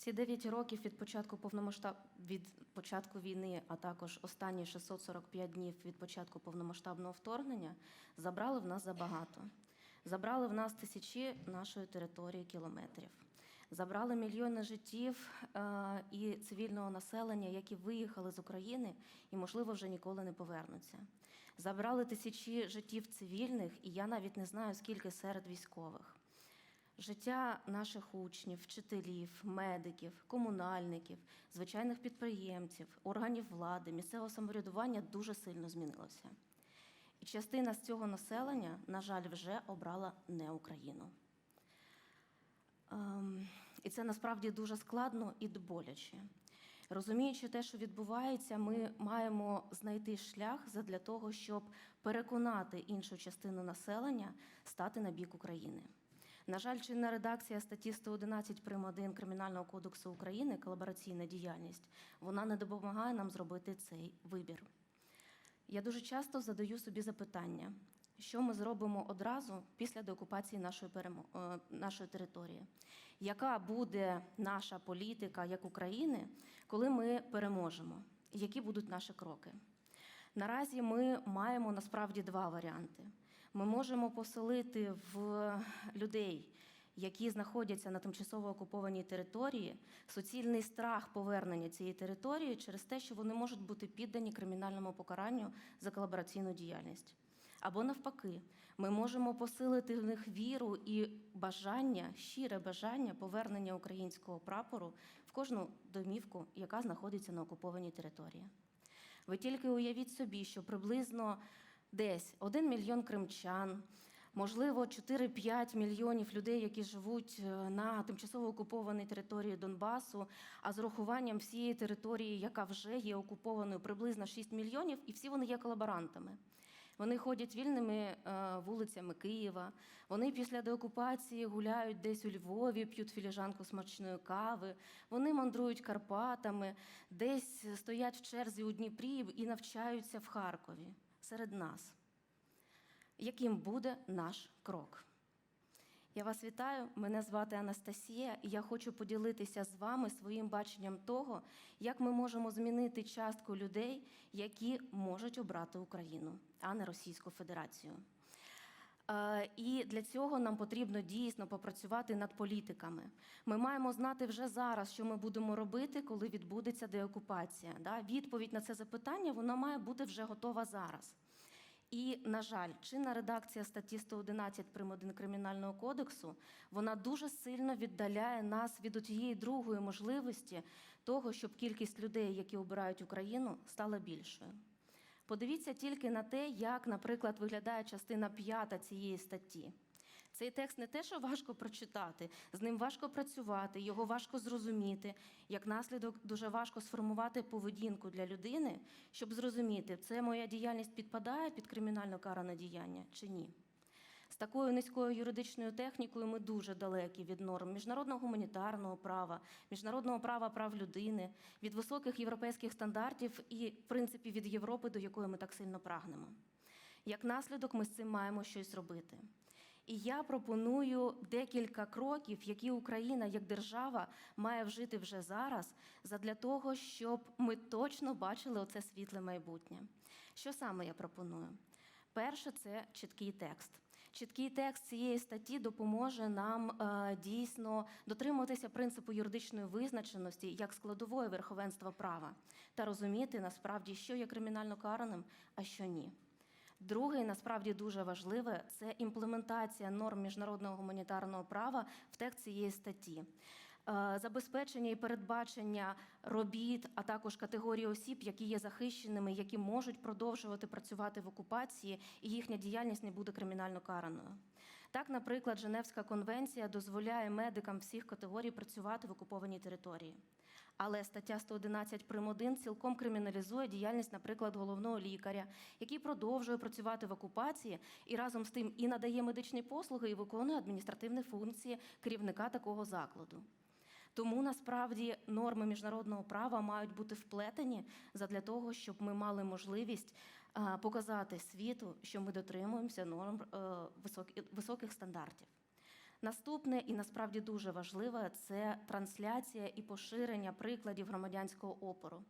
Ці 9 років від початку повномасштаб від початку війни, а також останні 645 днів від початку повномасштабного вторгнення забрали в нас забагато. Забрали в нас тисячі нашої території кілометрів. Забрали мільйони життів е, і цивільного населення, які виїхали з України і, можливо, вже ніколи не повернуться. Забрали тисячі життів цивільних, і я навіть не знаю, скільки серед військових. Життя наших учнів, вчителів, медиків, комунальників, звичайних підприємців, органів влади, місцевого самоврядування дуже сильно змінилося. І частина з цього населення, на жаль, вже обрала не Україну. Ем, І це насправді дуже складно і боляче. Розуміючи те, що відбувається, ми маємо знайти шлях для того, щоб переконати іншу частину населення стати на бік України. На жаль, чинна редакція статті 111 прим. 1 Кримінального кодексу України колабораційна діяльність вона не допомагає нам зробити цей вибір. Я дуже часто задаю собі запитання, що ми зробимо одразу після деокупації нашої, перемо... е, нашої території? Яка буде наша політика як України, коли ми переможемо? Які будуть наші кроки? Наразі ми маємо насправді два варіанти. Ми можемо поселити в людей, які знаходяться на тимчасово окупованій території, суцільний страх повернення цієї території через те, що вони можуть бути піддані кримінальному покаранню за колабораційну діяльність. Або навпаки, ми можемо посилити в них віру і бажання, щире бажання повернення українського прапору в кожну домівку, яка знаходиться на окупованій території. Ви тільки уявіть собі, що приблизно десь 1 мільйон кримчан, можливо, 4-5 мільйонів людей, які живуть е, на тимчасово окупованій території Донбасу, а з урахуванням всієї території, яка вже є окупованою, приблизно 6 мільйонів, і всі вони є колаборантами. Вони ходять вільними е, вулицями Києва. Вони після деокупації гуляють десь у Львові, п'ють філіжанку смачної кави. Вони мандрують Карпатами, десь стоять в черзі у Дніпрі і навчаються в Харкові серед нас. Яким буде наш крок? Я вас вітаю. Мене звати Анастасія, і я хочу поділитися з вами своїм баченням того, як ми можемо змінити частку людей, які можуть обрати Україну, а не Російську Федерацію. Е, І для цього нам потрібно дійсно попрацювати над політиками. Ми маємо знати вже зараз, що ми будемо робити, коли відбудеться деокупація. Відповідь на це запитання вона має бути вже готова зараз. І, на жаль, чинна редакція статті 111 прим. 1 Кримінального кодексу вона дуже сильно віддаляє нас від тієї другої можливості того, щоб кількість людей, які обирають Україну, стала більшою. Подивіться тільки на те, як, наприклад, виглядає частина п'ята цієї статті. Цей текст не те, що важко прочитати, з ним важко працювати, його важко зрозуміти. Як наслідок, дуже важко сформувати поведінку для людини, щоб зрозуміти, це моя діяльність підпадає під кримінально каране діяння чи ні. З такою низькою юридичною технікою ми дуже далекі від норм міжнародного гуманітарного права, міжнародного права прав людини, від високих європейських стандартів і, в принципі, від Європи, до якої ми так сильно прагнемо. Як наслідок, ми з цим маємо щось робити. І я пропоную декілька кроків, які Україна як держава має вжити вже зараз, задля того, щоб ми точно бачили оце світле майбутнє. Що саме я пропоную? Перше, це чіткий текст. Чіткий текст цієї статті допоможе нам е, дійсно дотримуватися принципу юридичної визначеності як складової верховенства права та розуміти насправді, що є кримінально караним, а що ні. Друге, насправді дуже важливе, це імплементація норм міжнародного гуманітарного права в текст цієї статті. Е, Забезпечення і передбачення робіт, а також категорії осіб, які є захищеними, які можуть продовжувати працювати в окупації, і їхня діяльність не буде кримінально караною. Так, наприклад, Женевська конвенція дозволяє медикам всіх категорій працювати в окупованій території. Але стаття 111 прим. 1 цілком криміналізує діяльність, наприклад, головного лікаря, який продовжує працювати в окупації і разом з тим і надає медичні послуги, і виконує адміністративні функції керівника такого закладу. Тому насправді норми міжнародного права мають бути вплетені задля того, щоб ми мали можливість е, показати світу, що ми дотримуємося норм е, високих стандартів. Наступне і насправді дуже важливе це трансляція і поширення прикладів громадянського опору.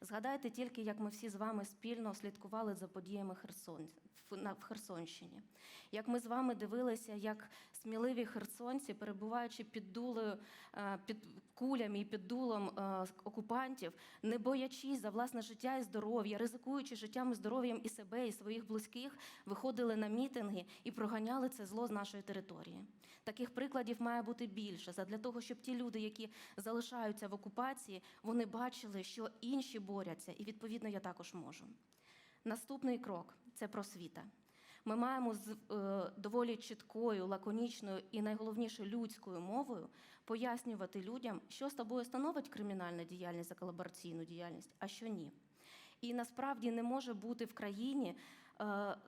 Згадайте тільки, як ми всі з вами спільно слідкували за подіями Херсон, в- Херсонщині. Як ми з вами дивилися, як сміливі херсонці, перебуваючи під дулею, е, під кулями і під дулом е, окупантів, не боячись за власне життя і здоров'я, ризикуючи життям і здоров'ям і себе, і своїх близьких, виходили на мітинги і проганяли це зло з нашої території. Таких прикладів має бути більше задля того, щоб ті люди, які залишаються в окупації, вони бачили, що інші борються, і відповідно я також можу. Наступний крок це просвіта. Ми маємо з е, доволі чіткою, лаконічною і найголовніше людською мовою пояснювати людям, що з тобою становить кримінальна діяльність за колабораційну діяльність, а що ні. І насправді не може бути в країні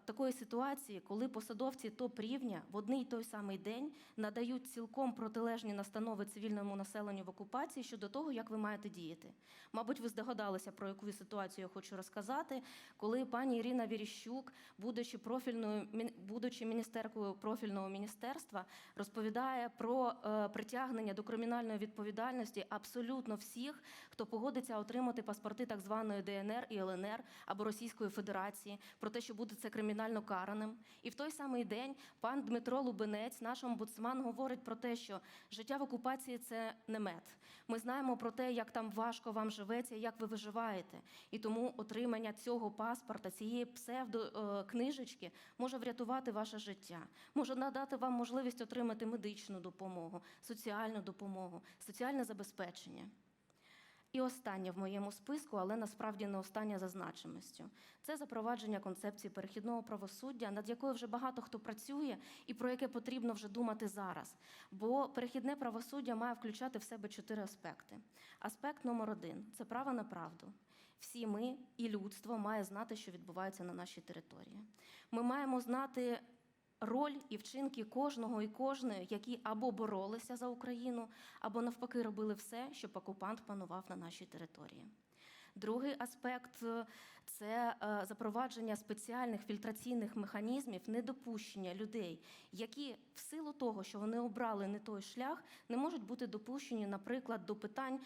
такої ситуації, коли посадовці топ рівня в один й той самий день надають цілком протилежні настанови цивільному населенню в окупації щодо того, як ви маєте діяти. Мабуть, ви здогадалися, про яку ситуацію я хочу розказати, коли пані Ірина Віріщук, будучи профільною будучи міністеркою профільного міністерства, розповідає про е, притягнення до кримінальної відповідальності абсолютно всіх, хто погодиться отримати паспорти так званої ДНР і ЛНР або Російської Федерації, про те, що буде це кримінально караним. І в той самий день пан Дмитро Лубенець, наш омбудсман, говорить про те, що життя в окупації це не мед. Ми знаємо про те, як там важко вам живеться, як ви виживаєте. І тому отримання цього паспорта, цієї псевдокнижечки може врятувати ваше життя, може надати вам можливість отримати медичну допомогу, соціальну допомогу, соціальне забезпечення. І останнє в моєму списку, але насправді не останнє за значимістю. Це запровадження концепції перехідного правосуддя, над якою вже багато хто працює, і про яке потрібно вже думати зараз. Бо перехідне правосуддя має включати в себе чотири аспекти. Аспект номер один це право на правду. Всі ми і людство має знати, що відбувається на нашій території. Ми маємо знати роль і вчинки кожного і кожної, які або боролися за Україну, або навпаки робили все, щоб окупант панував на нашій території. Другий аспект це е, запровадження спеціальних фільтраційних механізмів недопущення людей, які в силу того, що вони обрали не той шлях, не можуть бути допущені, наприклад, до питань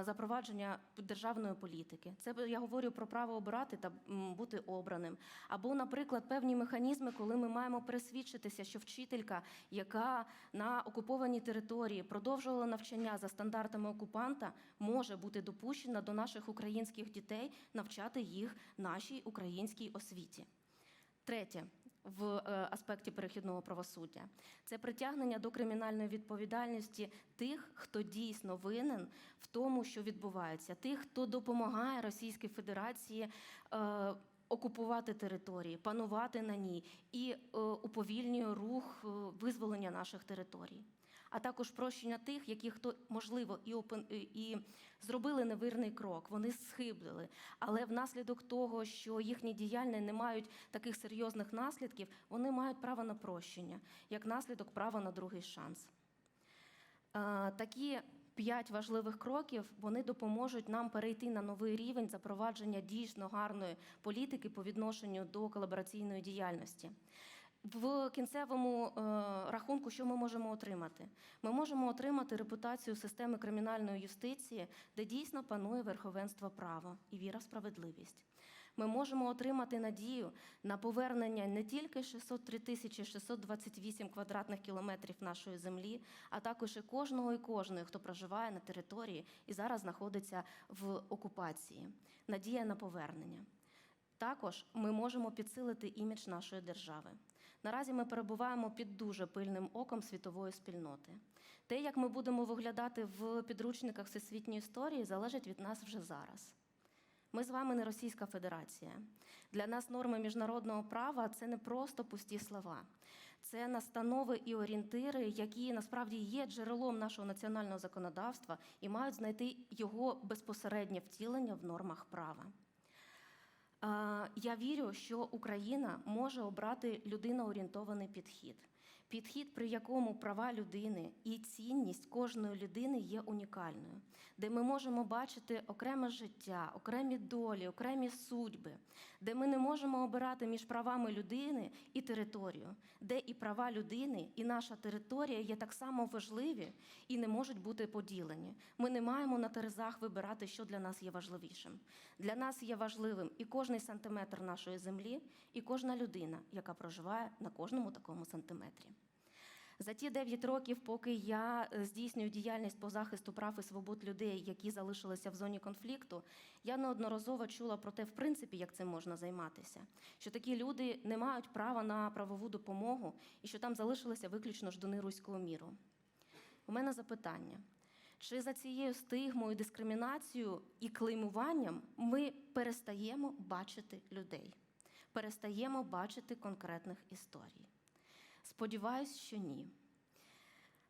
запровадження державної політики. Це я говорю про право обирати та бути обраним. Або, наприклад, певні механізми, коли ми маємо пересвідчитися, що вчителька, яка на окупованій території продовжувала навчання за стандартами окупанта, може бути допущена до наших українських дітей навчати їх нашій українській освіті. Третє. В е, аспекті перехідного правосуддя. Це притягнення до кримінальної відповідальності тих, хто дійсно винен в тому, що відбувається, тих, хто допомагає Російській Федерації е, окупувати території, панувати на ній і е, уповільнює рух е, визволення наших територій. А також прощення тих, які хто можливо і опин- і зробили невірний крок, вони схиблили. Але внаслідок того, що їхні діяння не мають таких серйозних наслідків, вони мають право на прощення, як наслідок права на другий шанс. Е, Такі п'ять важливих кроків вони допоможуть нам перейти на новий рівень запровадження дійсно гарної політики по відношенню до колабораційної діяльності. В кінцевому е, рахунку, що ми можемо отримати? Ми можемо отримати репутацію системи кримінальної юстиції, де дійсно панує верховенство права і віра в справедливість. Ми можемо отримати надію на повернення не тільки 603 тисячі 628 квадратних кілометрів нашої землі, а також і кожного і кожної, хто проживає на території і зараз знаходиться в окупації. Надія на повернення. Також ми можемо підсилити імідж нашої держави. Наразі ми перебуваємо під дуже пильним оком світової спільноти. Те, як ми будемо виглядати в підручниках всесвітньої історії, залежить від нас вже зараз. Ми з вами не Російська Федерація. Для нас норми міжнародного права це не просто пусті слова, це настанови і орієнтири, які насправді є джерелом нашого національного законодавства і мають знайти його безпосереднє втілення в нормах права. Я вірю, що Україна може обрати людиноорієнтований підхід. Підхід, при якому права людини і цінність кожної людини є унікальною, де ми можемо бачити окреме життя, окремі долі, окремі судьби, де ми не можемо обирати між правами людини і територією, де і права людини, і наша територія є так само важливі і не можуть бути поділені. Ми не маємо на терезах вибирати, що для нас є важливішим. Для нас є важливим і кожний сантиметр нашої землі, і кожна людина, яка проживає на кожному такому сантиметрі. За ті 9 років, поки я е, здійснюю діяльність по захисту прав і свобод людей, які залишилися в зоні конфлікту, я неодноразово чула про те, в принципі, як цим можна займатися. Що такі люди не мають права на правову допомогу і що там залишилися виключно ждуни руського міру. У мене запитання: чи за цією стигмою, дискримінацією і клеймуванням ми перестаємо бачити людей, перестаємо бачити конкретних історій? Сподіваюсь, що ні.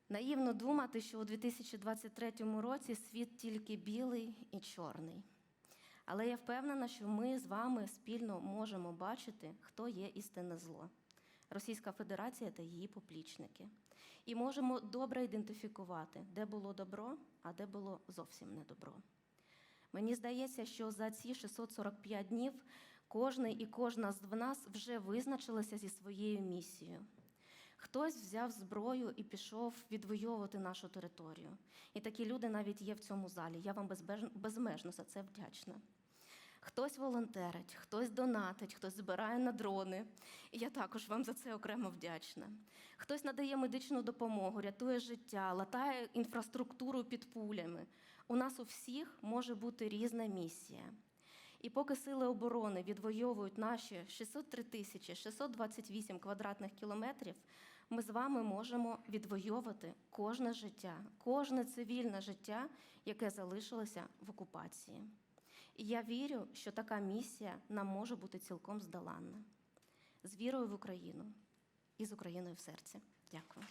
Наївно думати, що у 2023 році світ тільки білий і чорний. Але я впевнена, що ми з вами спільно можемо бачити, хто є істинне зло. Російська Федерація та її поплічники. І можемо добре ідентифікувати, де було добро, а де було зовсім не добро. Мені здається, що за ці 645 днів кожний і кожна з нас вже визначилася зі своєю місією. Хтось взяв зброю і пішов відвоювати нашу територію. І такі люди навіть є в цьому залі. Я вам безмежно за це вдячна. Хтось волонтерить, хтось донатить, хтось збирає на дрони. І я також вам за це окремо вдячна. Хтось надає медичну допомогу, рятує життя, латає інфраструктуру під пулями. У нас у всіх може бути різна місія. І поки сили оборони відвоюють наші 603 тисячі 628 квадратних кілометрів, ми з вами можемо відвоювати кожне життя, кожне цивільне життя, яке залишилося в окупації. І я вірю, що така місія нам може бути цілком здоланна. З вірою в Україну і з Україною в серці. Дякую.